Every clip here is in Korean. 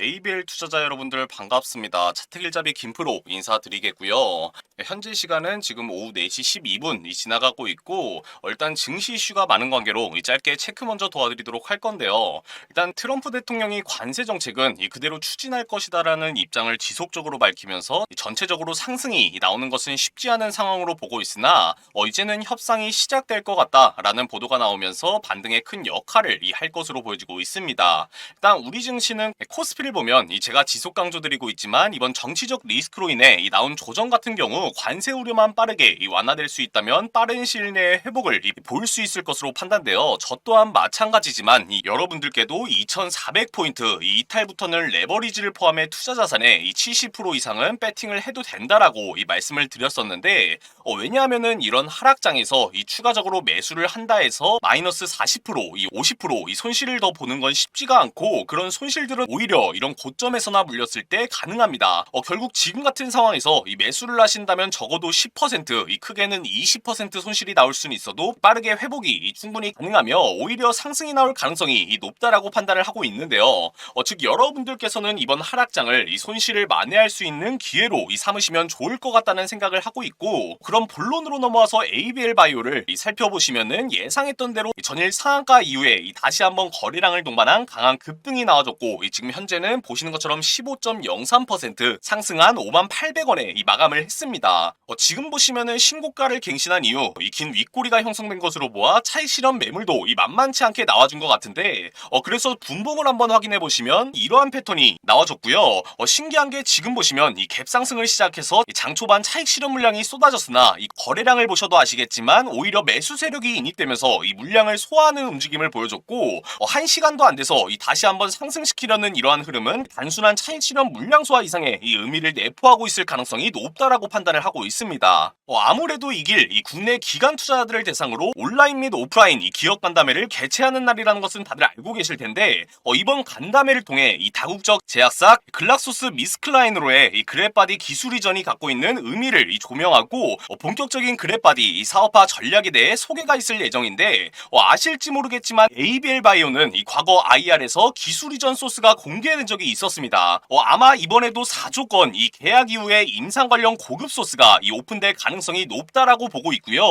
ABL 투자자 여러분들 반갑습니다. 차트길잡이 김프로 인사드리겠고요. 현재 시간은 지금 오후 4시 12분이 지나가고 있고 어, 일단 증시 이슈가 많은 관계로 이 짧게 체크 먼저 도와드리도록 할 건데요. 일단 트럼프 대통령이 관세 정책은 이 그대로 추진할 것이다라는 입장을 지속적으로 밝히면서 이 전체적으로 상승이 나오는 것은 쉽지 않은 상황으로 보고 있으나 어, 이제는 협상이 시작될 것 같다라는 보도가 나오면서 반등에 큰 역할을 이할 것으로 보여지고 있습니다. 일단 우리 증시는 코스피 를 보면 이 제가 지속 강조드리고 있지만 이번 정치적 리스크로 인해 이 나온 조정 같은 경우 관세 우려만 빠르게 이 완화될 수 있다면 빠른 시일 내에 회복을 볼 수 있을 것으로 판단되어 저 또한 마찬가지지만 이 여러분들께도 2,400포인트 이 이탈부터는 레버리지를 포함해 투자 자산의 이 70% 이상은 배팅을 해도 된다라고 이 말씀을 드렸었는데 어, 왜냐하면은 이런 하락장에서 이 추가적으로 매수를 한다 해서 마이너스 40%이 50%이 손실을 더 보는 건 쉽지가 않고 그런 손실들은 오히려 이런 고점에서나 물렸을 때 가능합니다. 어, 결국 지금 같은 상황에서 이 매수를 하신다면 적어도 10%이 크게는 20% 손실이 나올 수는 있어도 빠르게 회복이 이 충분히 가능하며 오히려 상승이 나올 가능성이 이 높다라고 판단을 하고 있는데요. 어, 즉 여러분들께서는 이번 하락장을 이 손실을 만회할 수 있는 기회로 이 삼으시면 좋을 것 같다는 생각을 하고 있고 그럼 본론으로 넘어와서 ABL 바이오를 이 살펴보시면은 예상했던 대로 이 전일 상한가 이후에 이 다시 한번 거래량을 동반한 강한 급등이 나와줬고 이 지금 현재는 보시는 것처럼 15.03% 상승한 5만 800원에 이 마감을 했습니다. 어, 지금 보시면은 신고가를 갱신한 이후 이 긴 윗꼬리가 형성된 것으로 보아 차익 실현 매물도 이 만만치 않게 나와준 것 같은데 어 그래서 분봉을 한번 확인해 보시면 이러한 패턴이 나와줬고요. 어, 신기한 게 지금 보시면 이 갭 상승을 시작해서 이장 초반 차익 실현 물량이 쏟아졌으나 이 거래량을 보셔도 아시겠지만 오히려 매수 세력이 인입되면서 이 물량을 소화하는 움직임을 보여줬고 어, 한 시간도 안 돼서 이 다시 한번 상승시키려는 이러한 흐름 은 단순한 차익 실현 물량 소화 이상의 이 의미를 내포하고 있을 가능성이 높다라고 판단을 하고 있습니다. 어, 아무래도 이길 이 국내 기관 투자자들을 대상으로 온라인 및 오프라인 이 기업 간담회를 개최하는 날이라는 것은 다들 알고 계실 텐데 어, 이번 간담회를 통해 이 다국적 제약사 글락소스 미스클라인으로의 이 그랩바디 기술 이전이 갖고 있는 의미를 이 조명하고 어, 본격적인 그랩바디 이 사업화 전략에 대해 소개가 있을 예정인데 어, 아실지 모르겠지만 ABL 바이오는 이 과거 IR에서 기술 이전 소스가 공개된 적이 있었습니다. 어, 아마 이번에도 4조건 이 계약 이후에 임상 관련 고급 소스가 이 오픈될 가능성이 높다라고 보고 있고요.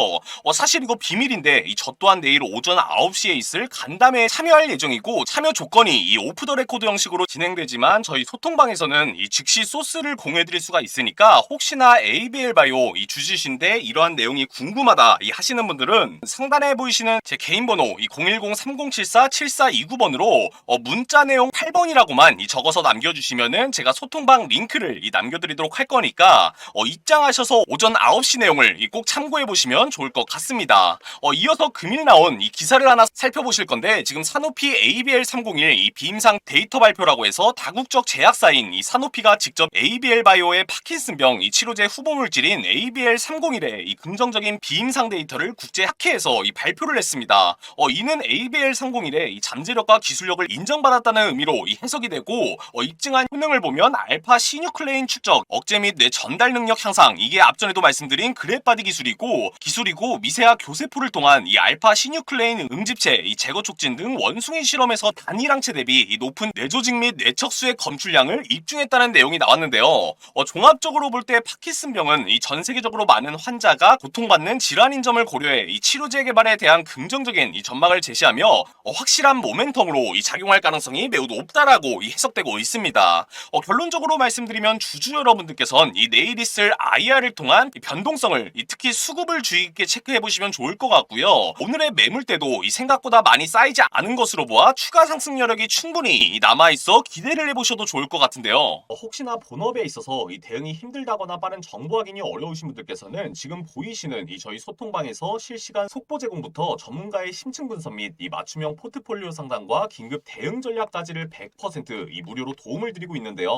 어, 사실 이거 비밀인데 이 저 또한 내일 오전 9시에 있을 간담회에 참여할 예정이고 참여 조건이 이 오프 더 레코드 형식으로 진행되지만 저희 소통방에서는 이 즉시 소스를 공유해드릴 수가 있으니까 혹시나 ABL 바이오 이 주주신데 이러한 내용이 궁금하다 이 하시는 분들은 상단에 보이시는 제 개인 번호 이 010-3074-7429번으로 어, 문자 내용 8번이라고만 이 적어서 남겨주시면은 제가 소통방 링크를 이 남겨드리도록 할 거니까 어, 입장하셔서 오전 9시 내용을 이꼭 참고해 보시면 좋을 것 같습니다. 어, 이어서 금일 나온 이 기사를 하나 살펴보실 건데 지금 사노피 ABL301 이 비임상 데이터 발표라고 해서 다국적 제약사인 이 사노피가 직접 ABL 바이오의 파킨슨병 이 치료제 후보 물질인 ABL301의 이 긍정적인 비임상 데이터를 국제 학회에서 이 발표를 했습니다. 어, 이는 ABL301의 이 잠재력과 기술력을 인정받았다는 의미로 이 해석이 되고 어, 입증한 효능을 보면 알파 시뉴클레인 축적, 억제 및 뇌 전달 능력 향상 이게 앞전에도 말씀드린 그랩바디 기술이고 기술이고 미세화 교세포를 통한 이 알파 시뉴클레인 응집체, 이 제거 촉진 등 원숭이 실험에서 단일항체 대비 이 높은 뇌조직 및 뇌척수의 검출량을 입증했다는 내용이 나왔는데요. 어, 종합적으로 볼 때 파킨슨병은 이 전 세계적으로 많은 환자가 고통받는 질환인 점을 고려해 이 치료제 개발에 대한 긍정적인 이 전망을 제시하며 어, 확실한 모멘텀으로 이 작용할 가능성이 매우 높다라고 이 해석되고 있습니다. 어, 결론적으로 말씀드리면 주주 여러분들께선 이 내일 있을 IR을 통한 이 변동성을 이 특히 수급을 주의 깊게 체크해 보시면 좋을 것 같고요. 오늘의 매물대도 이 생각보다 많이 쌓이지 않은 것으로 보아 추가 상승 여력이 충분히 남아 있어 기대를 해보셔도 좋을 것 같은데요. 어, 혹시나 본업에 있어서 이 대응이 힘들다거나 빠른 정보 확인이 어려우신 분들께서는 지금 보이시는 이 저희 소통방에서 실시간 속보 제공부터 전문가의 심층 분석 및 이 맞춤형 포트폴리오 상담과 긴급 대응 전략까지를 100%이 무료로 도움을 드리고 있는데요.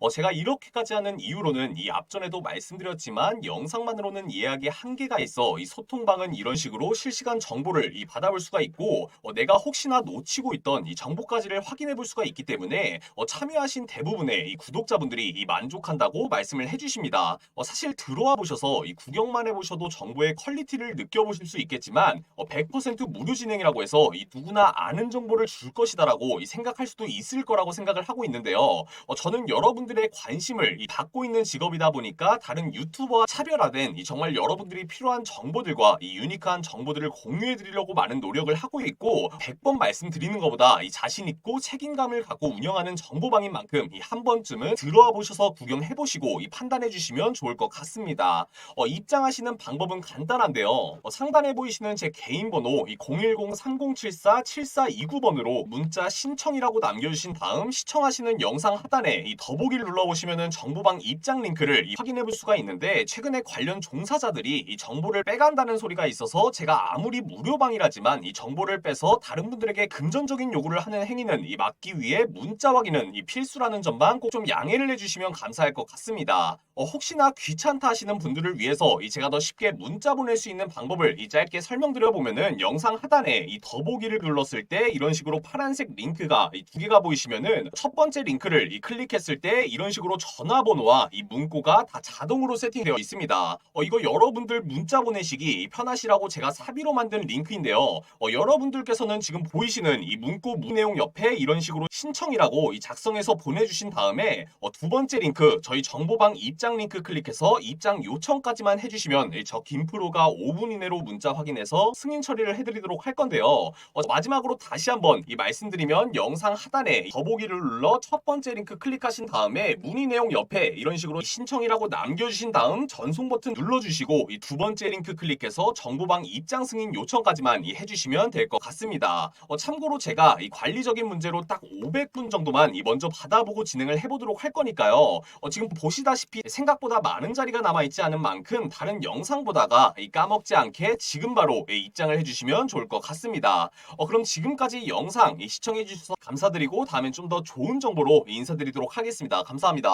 어, 제가 이렇게까지 하는 이유로는 이 앞전에도 말씀드렸지만 영상만으로는 이해하기 한계가 있어 이 소통방은 이런 식으로 실시간 정보를 이 받아볼 수가 있고 어, 내가 혹시나 놓치고 있던 이 정보까지를 확인해 볼 수가 있기 때문에 어, 참여하신 대부분의 이 구독자분들이 이 만족한다고 말씀을 해주십니다. 어, 사실 들어와 보셔서 이 구경만 해보셔도 정보의 퀄리티를 느껴보실 수 있겠지만 어, 100% 무료 진행이라고 해서 이 누구나 아는 정보를 줄 것이다라고 이 생각할 수도 있을 거라고 생각. 생각을 하고 있는데요. 어, 저는 여러분들의 관심을 이 받고 있는 직업이다 보니까 다른 유튜버와 차별화된 이 정말 여러분들이 필요한 정보들과 이 유니크한 정보들을 공유해 드리려고 많은 노력을 하고 있고 100번 말씀드리는 것보다 이 자신 있고 책임감을 갖고 운영하는 정보방인 만큼 이 한 번쯤은 들어와 보셔서 구경해 보시고 이 판단해 주시면 좋을 것 같습니다. 어, 입장하시는 방법은 간단한데요. 어, 상단에 보이시는 제 개인 번호 이 010-3074-7429번으로 문자 신청이라고 남겨주신 다음 시청하시는 영상 하단에 이 더보기를 눌러보시면은 정보방 입장 링크를 이 확인해 볼 수가 있는데 최근에 관련 종사자들이 이 정보를 빼간다는 소리가 있어서 제가 아무리 무료방이라지만 이 정보를 빼서 다른 분들에게 금전적인 요구를 하는 행위는 이 막기 위해 문자 확인은 이 필수라는 점만 꼭 좀 양해를 해주시면 감사할 것 같습니다. 어, 혹시나 귀찮다 하시는 분들을 위해서 이 제가 더 쉽게 문자 보낼 수 있는 방법을 이 짧게 설명드려 보면은 영상 하단에 이 더보기를 눌렀을 때 이런 식으로 파란색 링크가 이 두 개가 보이시면은 첫 번째 링크를 이 클릭했을 때 이런 식으로 전화번호와 이 문구가 다 자동으로 세팅되어 있습니다. 어, 이거 여러분들 문자 보내시기 편하시라고 제가 사비로 만든 링크인데요. 어, 여러분들께서는 지금 보이시는 이 문구 문 내용 옆에 이런 식으로 신청이라고 이 작성해서 보내주신 다음에 어, 두 번째 링크 저희 정보방 입장 링크 클릭해서 입장 요청까지만 해주시면 이저 김프로가 5분 이내로 문자 확인해서 승인 처리를 해드리도록 할 건데요. 어, 마지막으로 다시 한번 이 말씀드리면 영상 하단에 더보기를 눌러 첫 번째 링크 클릭하신 다음에 문의 내용 옆에 이런 식으로 신청이라고 남겨주신 다음 전송 버튼 눌러주시고 이 두 번째 링크 클릭해서 정보방 입장 승인 요청까지만 이 해주시면 될 것 같습니다. 어, 참고로 제가 이 관리적인 문제로 딱 500분 정도만 이 먼저 받아보고 진행을 해보도록 할 거니까요. 어, 지금 보시다시피 생각보다 많은 자리가 남아있지 않은 만큼 다른 영상 보다가 이 까먹지 않게 지금 바로 이 입장을 해주시면 좋을 것 같습니다. 어, 그럼 지금까지 영상 이 시청해주셔서 감사드리고 다음엔 좀 더 좋은 정보로 인사드리도록 하겠습니다. 감사합니다.